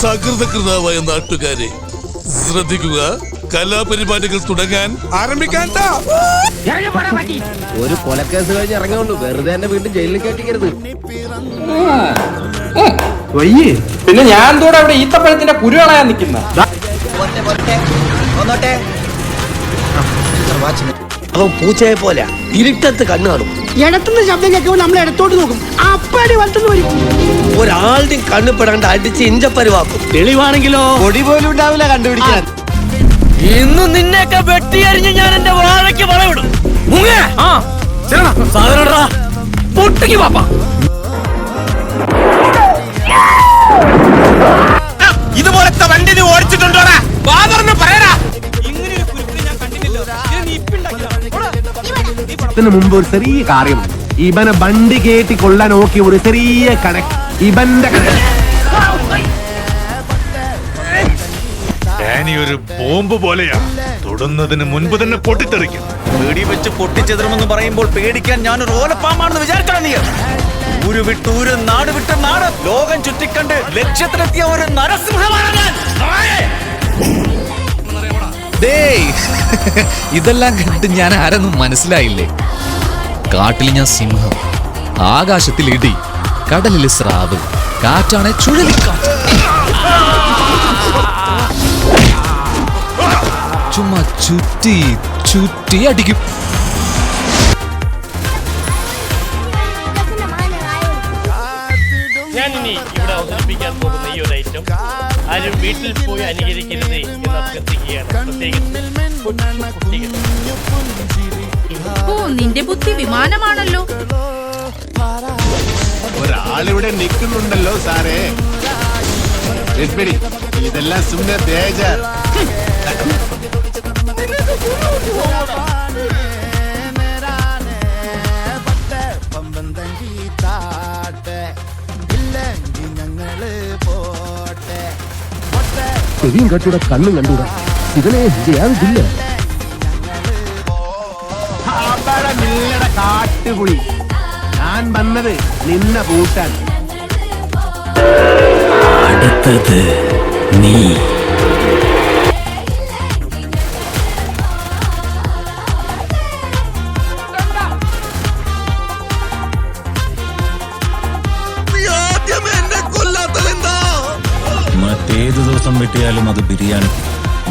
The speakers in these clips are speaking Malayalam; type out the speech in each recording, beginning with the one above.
സകൃതകൃതാവായ നാട്ടുകാരെ ശ്രദ്ധിക്കുക കലാപരിപാടികൾ തുടങ്ങാൻ ആരംഭിക്കാൻ ഒരു കൊലക്കേസ് കഴിഞ്ഞ് ഇറങ്ങിയുള്ളൂ വെറുതെ എന്നെ വീണ്ടും ജയിലിൽ കയറ്റിക്കരുത് പിന്നെ ഞാൻ കൂടെ അവിടെ ഈത്തപ്പഴത്തിന്റെ കുരുവളയാ കളയാൻ നിൽക്കുന്ന? അവൻ പൂച്ചയെ പോലെ ഇരുട്ടത്ത് കണ്ണു കാണും. ഇടത്തുനിന്ന് ശബ്ദം കേൾക്കുമ്പോൾ നമ്മൾ ഇടത്തോട്ട് നോക്കും. അപ്പടി വലത്തുനിന്ന് വരും. ഒരാളുടെയും കണ്ണു പെടാണ്ട് അടിച്ച് ഇഞ്ചപ്പരുവാക്കും. തെളിവാണെങ്കിലോ? പൊടി പോലും ഉണ്ടാവില്ല കണ്ടുപിടിക്കാൻ. ഇന്ന് നിന്നെയൊക്കെ വെട്ടിയരിഞ്ഞ് ഞാൻ എന്റെ വാഴയ്ക്ക് വളവിടും. പൊട്ടിക്ക് പാപ്പ. ഇതിന് മുമ്പ് ഒരു ചെറിയ കാര്യം ഇവനെ ബണ്ടി കയറ്റി കൊള്ളാൻ നോക്കിയ ഒരു ചെറിയ കണക്ക്. ഇവന്റെ ഒരു ബോംബ് പോലെയാ. തൊടുന്നതിന് മുൻപ് തന്നെ പൊട്ടിത്തെറിക്കും. പേടി വെച്ച് പൊട്ടിച്ചെതിരുമെന്ന് പറയുമ്പോൾ പേടിക്കാൻ ഞാനൊരു ഓലപ്പാമാണെന്ന് വിചാരിക്കണം നീ? ഊര് വിട്ട് ഊര് നാട് വിട്ട് നാട്. ലോകം ചുറ്റിക്കണ്ട് ലക്ഷ്യത്തിലെത്തിയ ഒരു നരസിംഹമാണ് ഞാൻ. ഇതെല്ലാം കണ്ട് ഞാൻ ആരെന്നും മനസ്സിലായില്ലേ? കാട്ടിൽ ഞാൻ സിംഹം ആകാശത്തിൽ ഇടി കടലിൽ സ്രാവ് കാറ്റാണ് ചുഴലിക്കാറ്റ്. ചുമ്മാ ചുറ്റി ചുറ്റി അടിക്കും. ഞാൻ ഇനി ഇവിടെ അവതരിപ്പിക്കാൻ പോകുന്ന ഈ ഒരു ഐറ്റം ആരും വീട്ടിൽ പോയി അനുകരിക്കരുത് എന്ന് അഭ്യർത്ഥിക്കുകയാണ് ഓ നിന്റെ ബുദ്ധി വിമാനമാണല്ലോ. ഒരാളിവിടെ നിൽക്കുന്നുണ്ടല്ലോ സാറേ. ഇതെല്ലാം സുന്ദര ബേജാർ ചെവിയും കട്ടൂടെ കണ്ണും കണ്ടൂടാ ഇതിനെ ചെയ്യാതില്ല കാട്ടുകുളി ഞാൻ വന്നത് നിന്നെ പൂട്ടാൻ. അടുത്തത് നീ. വെട്ടിയാലും അത് ബിരിയാണി.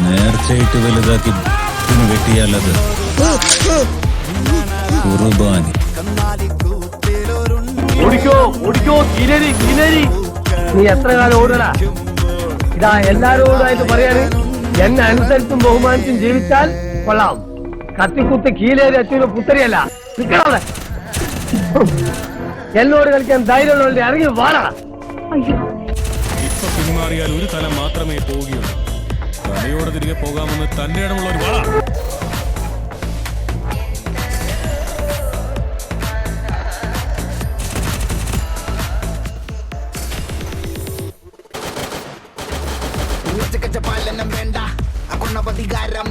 നേർച്ചയിട്ട് വലുതാക്കി ഇതിന് വെട്ടിയാൽ അത് കുർബാനി. ഓടിക്കോ ഓടിക്കോ കിരരി കിരരി നീ എത്ര കാലം ഓടടാ ഇതാ എല്ലാരോടായിട്ട് പറയാണ് എന്നെ അനുസരിച്ചും ബഹുമാനിച്ചും ജീവിച്ചാൽ കൊള്ളാം. കത്തിക്കുത്ത് കീലേരി അച്ഛന് പുത്തരിയല്ല. നിക്കണവിടെ എന്നോട് കളിക്കാൻ ധൈര്യമുള്ളവരുടെ ഇറങ്ങി വാടാ. ഇപ്പൊ പിന്മാറിയാൽ ഒരു തലം മാത്രമേ പോവുകയുള്ളൂ. തലയോടെ തിരികെ പോകാമെന്ന് തന്റെ ഇടമുള്ള ഒരു വള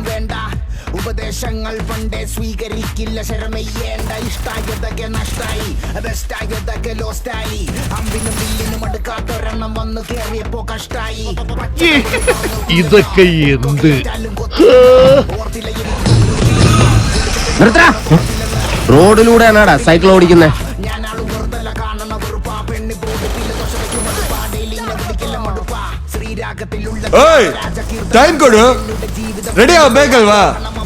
വേണ്ട. ഉപദേശങ്ങൾ പണ്ടേ സ്വീകരിക്കില്ല ശരമയ്യേണ്ട. ഇഷ്ടായതൊക്കെ നഷ്ടായി. ബെസ്റ്റായതൊക്കെ ലോസ്റ്റായി. അമ്പിനും ബില്ലിനും അടുക്കാത്തൊരെണ്ണം വന്ന് കേറിയപ്പോ കഷ്ടായി. ഇതൊക്കെ എന്ത്? റോഡിലൂടെയാണാടാ സൈക്കിൾ ഓടിക്കുന്നേ. ഞാനാളും വെറുതല്ല കാണണ വെറുപ്പാ. പെണ്ണി പോകത്തില്ല ദോഷവയ്ക്കും മടുപ്പാ ഡെയിലി വിളിക്കില്ല മടുപ്പാ ശ്രീരാഗത്തിലുള്ള ടൈം കൊടു. റെഡി ബേക്കൽ അവരോഹണം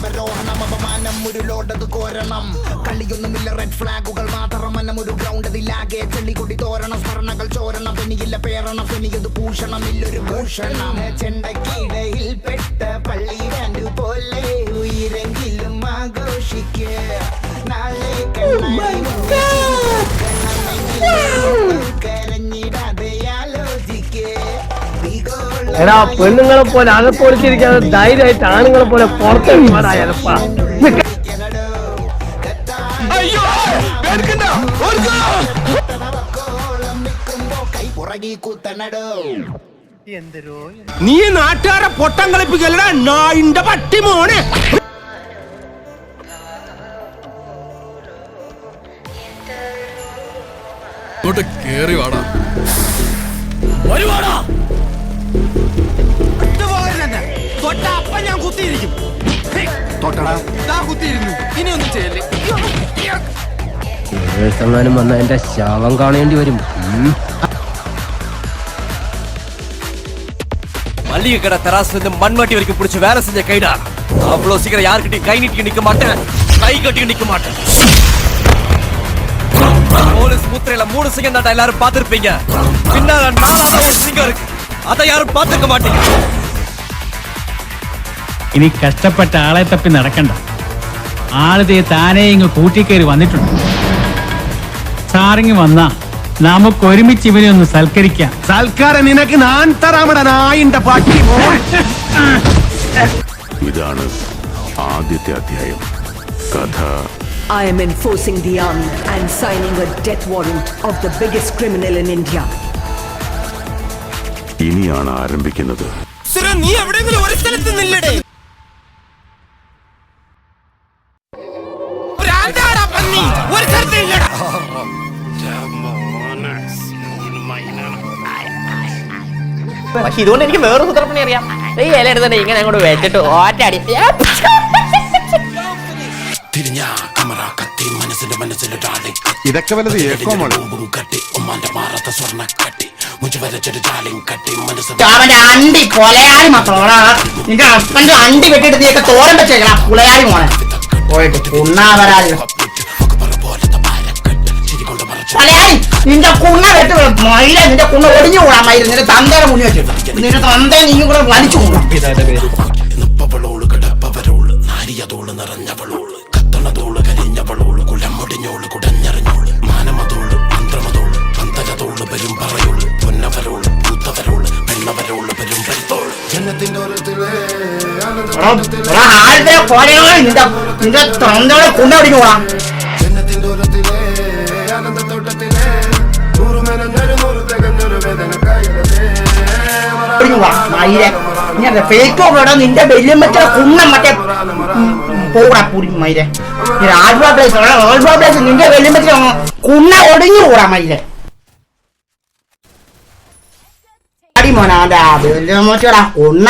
ലോഡത് കോരണം. കളിയൊന്നുമില്ല റെഡ് ഫ്ലാഗുകൾ മാത്രം. മനം ഒരു ഗ്രൗണ്ട് ഇതിലാകെ ചെള്ളിക്കൊടി തോരണം സ്മരണകൾ ചോരണം. പെനിയില്ല പേരണം പെനിയത് ഭൂഷണം ഇല്ലൊരു ഭൂഷണം ചെണ്ടക്കിടയിൽ പെട്ട പള്ളി പോലെ ഉയരെങ്കിലും ആഘോഷിക്ക. നാളെ ആലോചിക്കേ. എടാ പെണ്ണുങ്ങളെ പോലെ അകത്തൊളിച്ചിരിക്കാതെ ധൈര്യമായിട്ട് ആണുങ്ങളെ പോലെ പുറത്തേക്ക് പോരായപ്പാ നീ നാട്ടുകാരെ പൊട്ടം കളിപ്പിക്കലടാ നായിന്റെ പട്ടി മോനെ. കേറി വാടാ. ഒരുപാടാ തൊട്ട ഞാൻ കുത്തിയിരിക്കും. ഞാൻ ഇനി ഒന്നും ചെയ്യല്ലേ. വന്ന എന്റെ ശവം കാണേണ്ടി വരും. மளிகை கடை தராசுல இருந்து மண்வட்டி வரைக்கும் பிடிச்சி வேலை செஞ்ச கைடா அவ்வளவு சீக்கிரம் யாருக்கிட்டையும் கை நீட்டி நிக்க மாட்டேன் கை கட்டி நிக்க மாட்டேன் போலீஸ் முத்திரையில மூணு சிங்கம் தாண்டா எல்லாரும் பார்த்திருப்பீங்க பின்னால நாலாவது ஒரு சிங்கம் இருக்கு அதை யாரும் பார்த்திருக்க மாட்டீங்க ഇനി കഷ്ടപ്പെട്ട ആളെ തപ്പി നടക്കണ്ട ആളിതേ താനേ ഇങ്ങ് കൂട്ടിക്കയറി വന്നിട്ടുണ്ട് സാറിങ് വന്നാ നമുക്ക് ഒരുമിച്ച് ഇവനെ ഒന്ന് സൽക്കരിക്കാം. സൽക്കാരം നിനക്ക് ഞാൻ തരാമട നായിന്റെ പാട്ടി ഇതാണ് ആദ്യത്തെ അധ്യായം. കഥ. I am enforcing the army and signing a death warrant of the biggest criminal in India. ഇനിയാണ് ആരംഭിക്കുന്നത്. നീ എവിടെയെങ്കിലും ഒരു സ്ഥലത്ത് നില്ലടേ പക്ഷെ ഇതുകൊണ്ട് എനിക്ക് വേറെ സൂത്രപ്പണി അറിയാം. ഈ ഇല എടുത്തിട്ട് ഇങ്ങനെ അങ്ങോട്ട് വെച്ചിട്ട് ഓറ്റാടി ഇതൊക്കെ വല്ലത് ഏക്കോ മോളെ? അവന്റെ അണ്ടി കൊലയാളി മാത്രമാണ്? നിന്റെ ഹസ്ബൻഡ് അണ്ടി വെട്ടിട്ട് നീയൊക്കെ തോരൻ വെച്ചേക്കണം കുളയാളി മോനെ. പോയിട്ട് നിന്റെ കുണ്ണ വെട്ട് മയില നിന്റെ കുണ്ണ ഒടിഞ്ഞു കൂടാ മയില. നിന്റെ തന്തേനെ മുന്നിൽ വെച്ചിട്ട്. നിന്റെ തന്തേ നീ കൂടെ വലിച്ചു കൂടാം. ആരുടെ കൊലയാളി നിന്റെ നിന്റെ തന്തയുടെ കുണ്ണ ഒടിഞ്ഞു കൂടാം. ഫേക്ക് ഓവറോടെ നിന്റെ വെല്ലും മറ്റേ കുണ്ണം മറ്റേ പോടാ പുരി മയിലെ ആൽഫ പ്ലേസ് ആൽഫ പ്ലേസ് നിന്റെ വെല്ലും മറ്റേ കുണ്ണ ഒടിഞ്ഞു പോടാ മയിലെ. അടി മോനാ വെല്ലും മറ്റേടാ കുണ്ണ